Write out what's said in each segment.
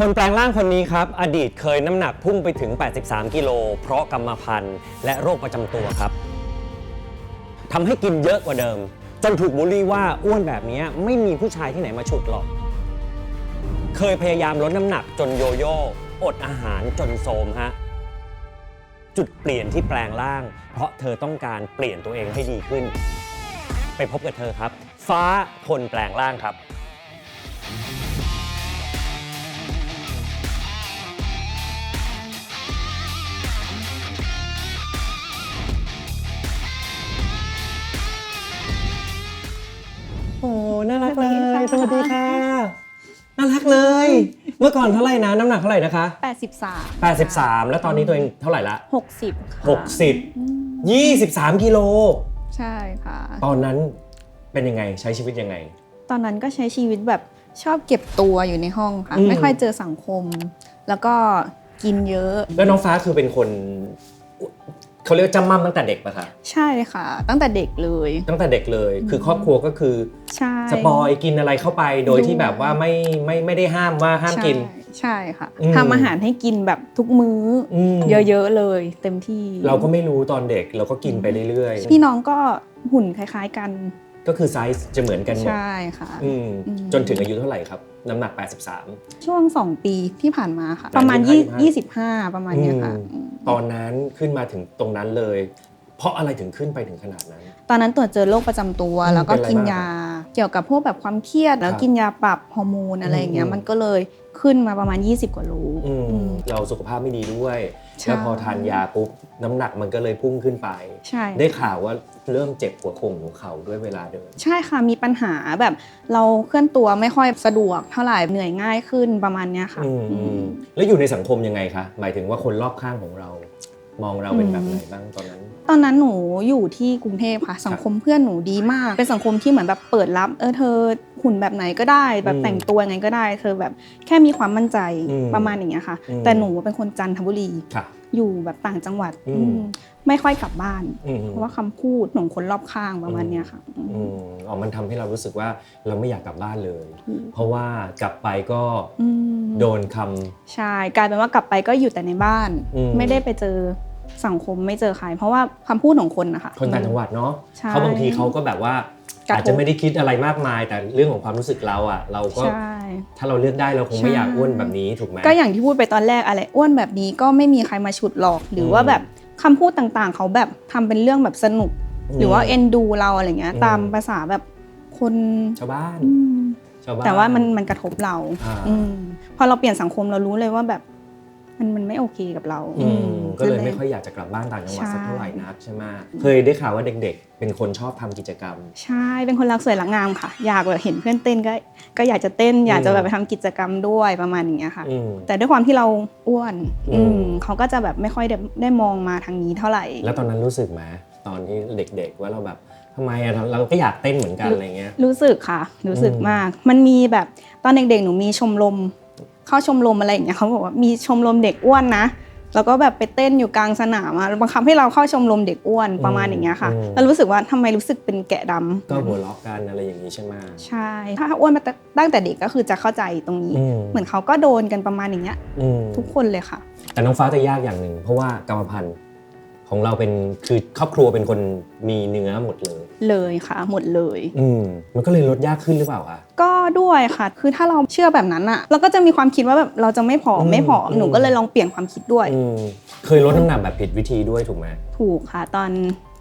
คนแปลงร่างคนนี้ครับ อดีตเคยน้ำหนักพุ่งไปถึง 83 กิโลเพราะกรรมพันธุ์และโรคประจำตัวครับทำให้กินเยอะกว่าเดิม จนถูกบูลลี่ว่าอ้วนแบบนี้ไม่มีผู้ชายที่ไหนมาฉุดหรอก เคยพยายามลดน้ำหนักจนโยโย่อดอาหารจนโทมฮะจุดเปลี่ยนที่แปลงร่าง เพราะเธอต้องการเปลี่ยนตัวเองให้ดีขึ้น ไปพบกับเธอครับ ฟ้าคนแปลงร่างครับ น่ารักเลยสสวัวัสสดีดีค่ะค่ะ น่ารักเลย เมื่อก่อนเท่าไหร่นะ น้ำหนักเท่าไหร่นะคะ 83 83 แล้วตอนนี้ตัวเองเท่าไหร่ละ 60ค่ะ60 23กิโล ใช่ค่ะ ตอนนั้นเป็นยังไงใช้ชีวิตยังไง ตอนนั้นก็ใช้ชีวิตแบบชอบเก็บตัวอยู่ในห้องค่ะ อืม ไม่ค่อยเจอสังคม แล้วก็กินเยอะ แล้วน้องฟ้าคือเป็นคน เขาเรียกว่าจำมั่มตั้งแต่เด็กปะคะใช่ค่ะ ตั้งแต่เด็กเลย ตั้งแต่เด็กเลย คือครอบครัวก็คือใช่ สปอยกินอะไรเข้าไปโดยที่แบบว่าไม่ไม่ไม่ได้ห้ามว่าห้ามกิน ใช่ใช่ค่ะอืมทำอาหารให้กินแบบทุกมื้ออม เยอะๆเลย เต็มที่เราก็ไม่รู้ตอนเด็กเราก็กินไปเรื่อยพี่น้องก็หุ่นคล้าย ๆ กันๆ ก็คือไซส์จะเหมือนกันหมดใช่ค่ะ อืมอืม จนถึงอายุเท่าไหร่ครับ น้ำหนัก 83 ช่วง 2 ปีที่ผ่านมาค่ะแต่ประมาณยี่สิบห้ายี่สิบห้าประมาณเนี้ยค่ะอืม อืม ตอนนั้นขึ้นมาถึงตรงนั้นเลย เพราะอะไรถึงขึ้นไปถึงขนาดนั้น ตอนนั้นตรวจเจอโรคประจำตัวอืมแล้วก็เป็นอะไรกินบ้างยา เกี่ยวกับพวกแบบความเครียด แล้วครับกินยาปรับฮอร์โมนอะไรอย่างเงี้อืยม มันก็เลยขึ้นมาประมาณ 20 กว่าโลอืมอืมเราสุขภาพไม่ดีด้วยใช่ แล้วพอทานยาปุ๊บน้ำหนักมันก็เลยพุ่งขึ้นไป ใช่ ได้ข่าวว่าเริ่มเจ็บหัวโคงหัวเข่าด้วยเวลาเดิน ใช่ค่ะ มีปัญหาแบบเราเคลื่อนตัวไม่ค่อยสะดวกเท่าไหร่เหนื่อยง่ายขึ้นประมาณเนี้ยค่ะอืมอืมแล้วอยู่ในสังคมยังไงคะ หมายถึงว่าคนรอบข้างของเรา มองเราเป็นอืมแบบไหนบ้างตอนนั้น ตอนนั้นหนูอยู่ที่กรุงเทพค่ะ สังคมเพื่อนหนูดีมาก เป็นสังคมที่เหมือนแบบเปิดรับ เออเธอหุ่นแบบไหนก็ได้ แบบอืมแต่งตัวยังไงก็ได้ เธอแบบแค่มีความมั่นใจอืมประมาณอย่างเงี้ยค่ะอืมแต่หนูเป็นคนจันทบุรีค่ะ อยู่แบบต่างจังหวัดอืมอืม ไม่ค่อยกลับบ้าน อืมเพราะว่าคำพูดของคนรอบข้างประมาณเนี้ยค่ะอืมอืมอ๋อมันทำให้เรารู้สึกว่าเราไม่อยากกลับบ้านเลยถูกเพราะว่ากลับไปก็อืมโดนคำ ใช่กลายเป็นว่ากลับไปก็อยู่แต่ในบ้าน อืม ไม่ได้ไปเจอสังคมไม่เจอใคร เพราะว่าคำพูดของคนนะคะ คนต่างจังหวัดเนาะใช่ เขาบางทีเขาก็แบบว่ากระทบ อาจจะไม่ได้คิดอะไรมากมาย แต่เรื่องของความรู้สึกเราอะ เราก็ใช่ถ้าเราเลือกได้เราคงไม่ใช่อยากอ้วนแบบนี้ถูกไหมก็อย่างที่พูดไปตอนแรกอะไรอ้วนแบบนี้ก็ไม่มีใครมาฉุดหรอก หรือว่าอืมแบบคำพูดต่างๆ เขาแบบทำเป็นเรื่องแบบสนุก หรือว่าเอ็นดูเราอะไรเงี้ยอืมตามภาษาแบบคนชาวบ้านอืมชาวบ้าน แต่ว่ามันมันกระทบเราอ่าอืมพอเราเปลี่ยนสังคมเรารู้เลยว่าแบบ มันมันไม่โอเคกับเราอืมอืมก็เลยนั่นแหะไม่ค่อยอยากจะกลับบ้านต่างจังหวัดใช่สักเท่าไหร่นักใช่ไหมเคยได้ข่าวว่าเด็กๆ เป็นคนชอบทำกิจกรรม ใช่เป็นคนรักสวยรักงามค่ะ อยากแบบเห็นเพื่อนเต้นก็ก็อยากจะเต้น อยากจะแบบไปทำกิจกรรมด้วยประมาณอย่างเงี้ยค่ะอืมแต่ด้วยความที่เราอ้วนอืมอืมเขาก็จะแบบไม่ค่อยได้ได้มองมาทางนี้เท่าไหร่ แล้วตอนนั้นรู้สึกไหมตอนที่เด็ก ๆ ว่าเราแบบทำไมอะเราเราก็อยากเต้นเหมือนกันอะไรเงี้ยรู้สึกค่ะ รู้สึกอืมมาก มันมีแบบตอนเด็กๆหนูมีชมรม เข้าชมรมอะไรอย่างเงี้ยเขาบอกว่ามีชมรมเด็กอ้วนนะแล้วก็แบบไปเต้นอยู่กลางสนามอะบังคับให้เราเข้าชมรมเด็กอ้วนประมาณอย่างเงี้ยค่ะอืมแล้วรู้สึกว่าทำไมรู้สึกเป็นแกะดำก็หัวเราะกันอะไรอย่างนี้ใช่ไหมใช่ถ้าอ้วนมาตั้งแต่เด็กก็คือจะเข้าใจตรงนี้อืมเหมือนเขาก็โดนกันประมาณอย่างเงี้ยอืมทุกคนเลยค่ะ แต่น้องฟ้าจะยากอย่างหนึ่งเพราะว่ากรรมพันธุ์ ของเราเป็นคือครอบครัวเป็นคนมีเนื้อหมดเลย เลยค่ะ หมดเลย อืมมันก็เลยลดยากขึ้นหรือเปล่าคะ ก็ด้วยค่ะ คือถ้าเราเชื่อแบบนั้นอะเราก็จะมีความคิดว่าแบบเราจะไม่ผอมอืมไม่ผอมอืม หนูก็เลยลองเปลี่ยนความคิดด้วย อืมเคยลดน้ำหนักแบบผิดวิธีด้วยถูกไหมถูกค่ะ ตอน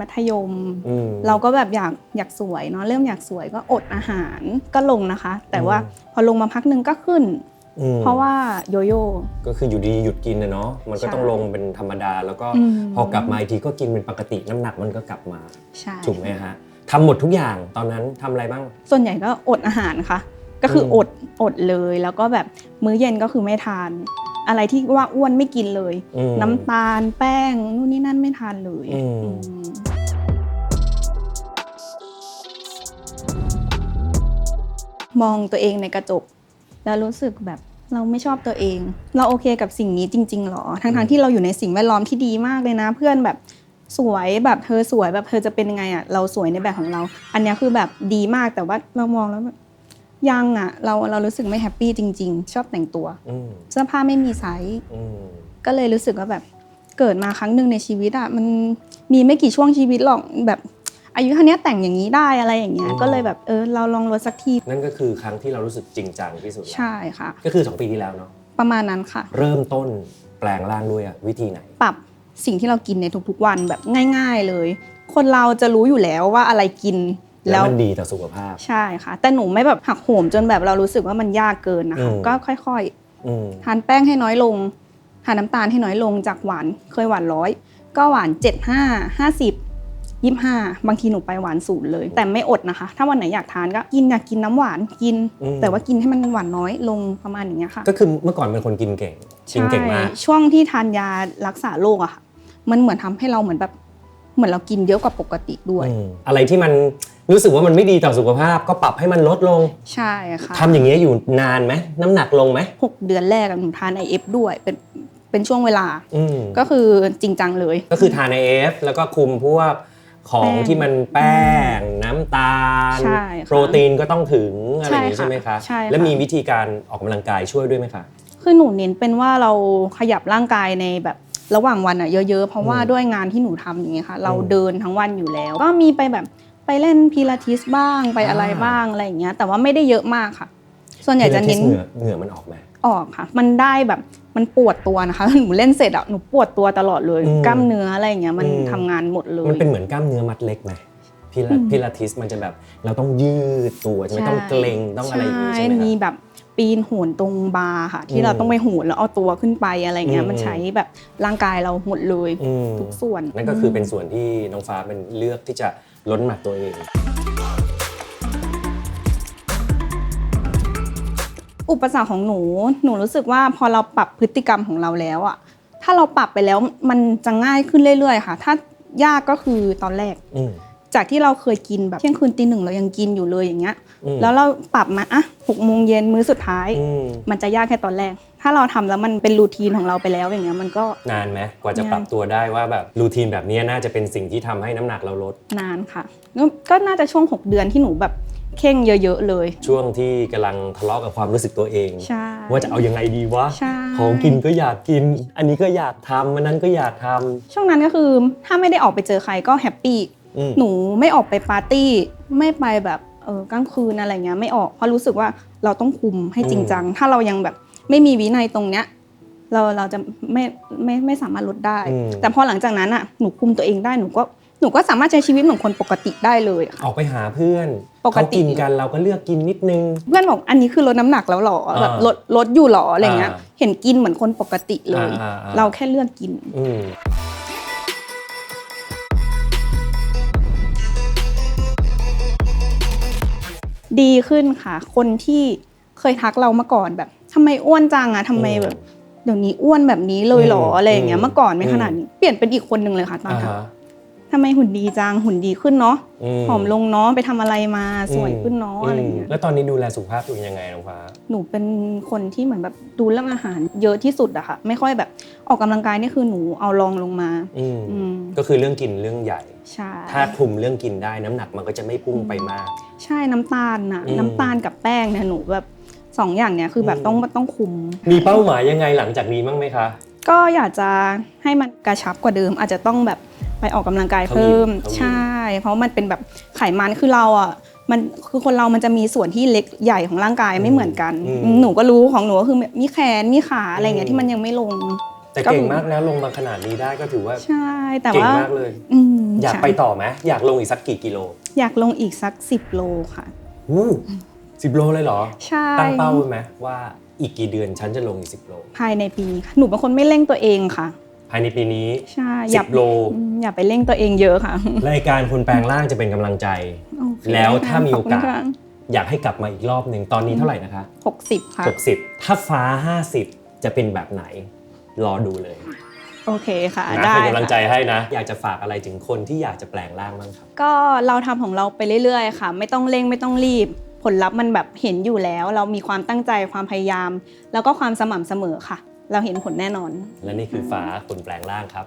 มัธยม อืม เราก็แบบอยากอยากสวยเนาะเริ่มอยากสวยก็อดอาหารก็ลงนะคะ แต่ว่าอืมพอลงมาพักหนึ่งก็ขึ้นอืม เพราะว่าโยโย่ก็คืออยู่ดีหยุดกินนะเนาะมันก็ใช่ต้องลงเป็นธรรมดา แล้วก็อืมพอกลับมาอีกทีก็กินเป็นปกติน้ำหนักมันก็กลับมาใช่ถูกไหมฮะทำหมดทุกอย่างตอนนั้นทำอะไรบ้าง ส่วนใหญ่ก็อดอาหารค่ะ ก็คืออมอดอดเลยแล้วก็แบบมื้อเย็นก็คือไม่ทาน อะไรที่ว่าอ้วนไม่กินเลยอืมน้ำตาลแป้งนู่นนี่นั่นไม่ทานเลยอืมอืมมองตัวเองในกระจก แล้วรู้สึกแบบเราไม่ชอบตัวเอง เราโอเคกับสิ่งนี้จริงๆหรอ ทั้งๆที่เราอยู่ในสิ่งแวดล้อมที่ดีมากเลยนะ เพื่อนแบบสวยแบบเธอสวยแบบเธอจะเป็นยังไงอะเราสวยในแบบของเรา อันเนี้ยคือแบบดีมากแต่ว่าเรามองแล้วแบบยังอะ เราเรารู้สึกไม่แฮปปี้จริง ๆ ชอบแต่งตัวอืมเสื้อผ้าไม่มีไซส์อืมก็เลยรู้สึกว่าแบบเกิดมาครั้งหนึ่งในชีวิตอะมันมีไม่กี่ช่วงชีวิตหรอกแบบ อายุเท่านี้แต่งอย่างนี้ได้อะไรอย่างเงี้ยก็เลยแบบเออเราลองลดสักทีนั่นก็คือครั้งที่เรารู้สึกจริงจังที่สุดแล้วใช่ค่ะ ก็คือ 2 ปีที่แล้วเนาะประมาณนั้นค่ะ เริ่มต้นแปลงร่างด้วยอะวิธีไหน ปรับสิ่งที่เรากินในทุกๆวันแบบง่าย ๆเลย คนเราจะรู้อยู่แล้วว่าอะไรกินแล้แล้ววมันดีต่อสุขภาพ ใช่ค่ะ แต่หนูไม่แบบหักโหมจนแบบเรารู้สึกว่ามันยากเกินนะคะอืมก็ค่อยอืมๆทานแป้งให้น้อยลงทานน้ำตาลให้น้อยลงจากหวานเคยหวานร้อยก็หวาน 7 5 50 25บางทีหนูไปหวานศูนย์เลย แต่ไม่อดนะคะ ถ้าวันไหนอยากทานก็กินอยากกินน้ำหวานกิน อืม แต่ว่ากินให้มันหวานน้อยลงประมาณอย่างเงี้ยค่ะก็คือเมื่อก่อนเป็นคนกินเก่งกินเก่งมาก ใช่ช่วงที่ทานยารักษาโรคอะค่ะ มันเหมือนทำให้เราเหมือนแบบเหมือนเรากินเยอะกว่าปกติด้วย อืมอะไรที่มันรู้สึกว่ามันไม่ดีต่อสุขภาพก็ปรับให้มันลดลงใช่ค่ะทำอย่างเงี้ยอยู่นานไหมน้ำหนักลงไหมหกเดือนแรกอะหนูทานไอเอฟด้วยเป็นเป็นช่วงเวลา อืมก็คือจริงจังเลย ก็คือทานในเอฟแล้วก็คุมพวก ของแป้งที่มันแป้งน้ำตาล ใช่ค่ะโปรตีนก็ต้องถึงอะไรอย่างนี้ใช่ค่ะใช่ไหมคะใช่ค่ะ แล้วมีวิธีการออกกำลังกายช่วยด้วยไหมคะ คือหนูเน้นเป็นว่าเราขยับร่างกายในแบบระหว่างวันอะเยอะๆ เพราะว่าอืมด้วยงานที่หนูทำอย่างเงี้ยค่ะ เราอืมเดินทั้งวันอยู่แล้ว ก็มีไปแบบไปเล่นพิลาทิสบ้างไปอะไรอ่า บ้างอะไรอย่างเงี้ยแต่ว่าไม่ได้เยอะมากค่ะ ส่วนใหญ่จะเน้นเหงื่อเหงื่อมันออกไหม ออกค่ะ มันได้แบบ มันปวดตัวนะคะหนูเล่นเสร็จอะหนูปวดตัวตลอดเลยอืมกล้ามเนื้ออะไรอย่างเงี้ยมันอืม ทำงานหมดเลย มันเป็นเหมือนกล้ามเนื้อมัดเล็กไหมพิลาอืมพิลาทิสมันจะแบบเราต้องยืดตัวใช่ไหมต้องเกร็งต้องอะไรอย่างนี้ใช่ไหมมีคะแบบปีนโหนตรงบาร์ค่ะ ที่อืมเราต้องไปโหนแล้วเอาตัวขึ้นไปอะไรเงี้อืยม มันใช้แบบร่างกายเราหมดเลยอืม ทุกส่วน นั่นก็คือเป็นส่วนที่น้องฟ้าเป็นเลือกที่จะลดน้ำหนักตัวเอง อุปสรรคของหนู หนูรู้สึกว่าพอเราปรับพฤติกรรมของเราแล้วอะถ้าเราปรับไปแล้วมันจะง่ายขึ้นเรื่อยๆ ค่ะ ถ้ายากก็คือตอนแรก อืม จากที่เราเคยกินแบบเที่ยงคืนตีหนึ่งเรายังกินอยู่เลยอย่างเงี้ย อืม แล้วเราปรับมาอะหกโมงเย็นมื้อสุดท้าย อืมมันจะยากแค่ตอนแรก ถ้าเราทำแล้วมันเป็นรูทีนของเราไปแล้วอย่างเงี้ยมันก็นานไหมกว่าจะนานปรับตัวได้ว่าแบบรูทีนแบบนี้น่าจะเป็นสิ่งที่ทำให้น้ำหนักเราลด นานค่ะก็ก็น่าจะช่วง 6 เดือนที่หนูแบบ เข่งเยอะๆเลย ช่วงที่กำลังทะเลาะกับความรู้สึกตัวเอง ใช่ ว่าจะเอายังไงดีวะ ใช่ ของกินก็อยากกิน อันนี้ก็อยากทำอันนั้นก็อยากทำช่วงนั้นก็คือถ้าไม่ได้ออกไปเจอใครก็แฮปปี้ อืม หนูไม่ออกไปปาร์ตี้ ไม่ไปแบบเออกลางคืนอะไรเงี้ยไม่ออกเพราะรู้สึกว่าเราต้องคุมให้จริงจัง ถ้าเรายังแบบไม่มีวินัยตรงเนี้ยเราเราจะไม่ไม่ไม่สามารถลดได้ อืม แต่พอหลังจากนั้นอะหนูคุมตัวเองได้หนูก็ หนูก็สามารถใช้ชีวิตเหมือนคนปกติได้เลยค่ะ ออกไปหาเพื่อนปกติ เขากินกันเราก็เลือกกินนิดนึง เพื่อนบอกอันนี้คือลดน้ำหนักแล้วหรอแบบอ่าลดลดอยู่หรออะไรเงี้ย อ่า เห็นกินเหมือนคนปกติเลย อ่าอ่าอ่าเราแค่เลือกกิน อืมดีขึ้นค่ะ คนที่เคยทักเรามาก่อนแบบทำไมอ้วนจังอะทำไมแบบเดี๋ยวนี้อ้วนแบบนี้เลยเหรออืมอะไรอย่างเงี้ยอืมเมื่อก่อนไม่อืมขนาดนี้เปลี่ยนเป็นอีกคนหนึ่งเลยค่ะตอนอ่าทัก ฮะ ทำไมหุ่นดีจังหุ่นดีขึ้นเนาะมผอมลงเนาะไปทำอะไรมาสวยขึ้นเนาะอะไรอย่างเงี้ยแล้วตอนนี้ดูแลสุขภาพตัวเองยังไงน้องฟ้า หนูเป็นคนที่เหมือนแบบดูเรื่องอาหารเยอะที่สุดอะค่ะ ไม่ค่อยแบบออกกำลังกายนี่คือหนูเอาลองลงมา อืมอืมก็คือเรื่องกินเรื่องใหญ่ ใช่ ถ้าคุมเรื่องกินได้น้ำหนักมันก็จะไม่พุ่งไปมาก ใช่น้ำตาลน่ะอืมน้ำตาลกับแป้งเนี่ยหนูแบบสองอย่างเนี้ยคือแบบอืม ต้องต้องคุม มีเป้าหมายยังไงหลังจากนี้บ้างไหมคะ ก็อยากจะให้มันกระชับกว่าเดิมอาจจะต้องแบบ ไปออกกำลังกายเข้ายิมเพิ่มเข้ายิมใช่ เพราะมันเป็นแบบไขมันคือเราอะมันคือคนเรามันจะมีส่วนที่เล็กใหญ่ของร่างกายไม่เหมือนกัน หนูก็รู้ของหนูก็คือมีแขนมีขาอะไรเงี้ยที่มันยังไม่ลง แต่ก็เก่งมากนะลงมาขนาดนี้ได้ก็ถือว่าใช่แต่เก่งว่ามากเลยอืมอยากใช่ไปต่อไหมอยากลงอีกสักกี่กิโล อยากลงอีกสัก10โลค่ะอู้สิบโลเลยเหรอใช่ตั้งเป้าไว้ไหมว่าอีกกี่เดือนฉันจะลงอีกสิบโล ภายในปีนี้ค่ะหนูเป็นคนไม่เร่งตัวเองค่ะ ภายในปีนี้ใช่สิบโลอืมอย่าไปเร่งตัวเองเยอะค่ะรายการคนแปลงร่างจะเป็นกำลังใจ โอเคแล้วถ้ามีโอกาสขบคุณค่ะอยากให้กลับมาอีกรอบหนึ่งตอนนี้เท่าไหร่นะคะ60ค่ะ 60 ถ้าฟ้า 50 จะเป็นแบบไหน รอดูเลยโอเคค่ะ นะได้เป็นกำลังใจค่ะ ให้นะ อยากจะฝากอะไรถึงคนที่อยากจะแปลงร่างบ้างครับ ก็เราทำของเราไปเรื่อยๆ ค่ะ ไม่ต้องเร่งไม่ต้องรีบ ผลลัพธ์มันแบบเห็นอยู่แล้ว เรามีความตั้งใจความพยายาม แล้วก็ความสม่ำเสมอค่ะ เราเห็นผลแน่นอน และนี่คือฟ้าคนแปลงร่างครับ